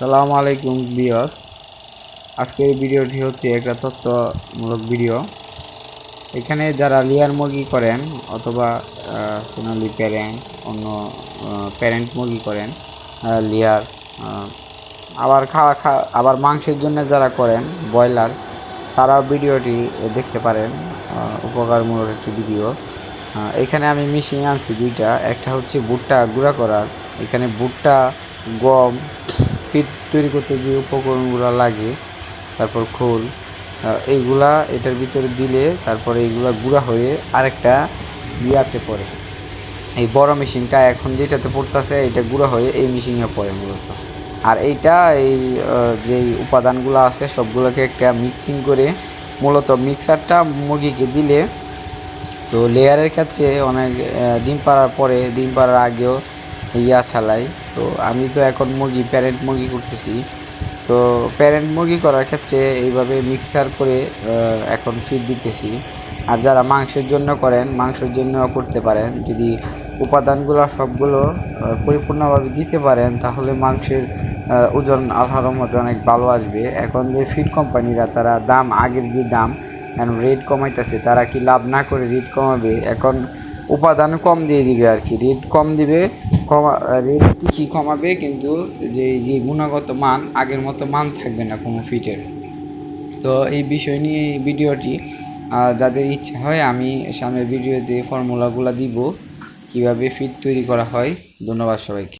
সালামু আলাইকুম বিয়স আজকের ভিডিওটি হচ্ছে একটা তথ্যমূলক ভিডিও। এখানে যারা লিয়ার মুরগি করেন অথবা সোনালি প্যারেন্ট, অন্য প্যারেন্ট মুরগি করেন লিয়ার আবার খাওয়া খা, আবার মাংসের জন্য যারা করেন, ব্রয়লার তারা ভিডিওটি দেখতে পারেন উপকারমূলক একটি ভিডিও। এখানে আমি মেশিন আনছি দুইটা। একটা হচ্ছে ভুট্টা গুঁড়া করার। এখানে ভুট্টা, গম পিট তৈরি করতে যে উপকরণগুলো লাগে, তারপর খোল এইগুলা এটার ভিতরে দিলে তারপরে এইগুলা গুঁড়া হয়ে আরেকটা ইয়াতে পড়ে। এই বড় মেশিনটা এখন যেটাতে পড়তেছে এটা গুঁড়া হয়ে এই মেশিনে পড়ে মূলত। আর এইটা এই যে উপাদানগুলো আছে, সবগুলোকে একটা মিক্সিং করে মূলত মিক্সারটা মুরগিকে দিলে তো লেয়ারের ক্ষেত্রে অনেক ডিম পাড়ার পরে, ডিম পাড়ার আগেও ইয়া চালাই। তো আমি তো এখন মুরগি প্যারেন্ট মুরগি করতেছি। তো প্যারেন্ট মুরগি করার ক্ষেত্রে এইভাবে মিক্সার করে এখন ফিড দিতেছি। আর যারা মাংসের জন্য করেন, মাংসের জন্য করতে পারেন। যদি উপাদানগুলো সবগুলো পরিপূর্ণভাবে দিতে পারেন, তাহলে মাংসের ওজন, আল্লাহর মধ্যে অনেক ভালো আসবে। এখন যে ফিড কোম্পানিরা তারা দাম, আগের যে দাম, এখন রেট কমাইতেছে, তারা কি লাভ না করে রেট কমাবে? এখন উপাদান কম দিয়ে দিবে আর কি। রেট কম দিবে কমা কমাবে কিন্তু যে যে গুণগত মান, আগের মতো মান থাকবে না কোনো ফিটের। তো এই বিষয় নিয়ে এই ভিডিওটি যাদের ইচ্ছা হয়, আমি সামনের ভিডিওতে ফর্মুলাগুলো দিব। কীভাবে ফিট তৈরি করা হয়? ধন্যবাদ সবাইকে।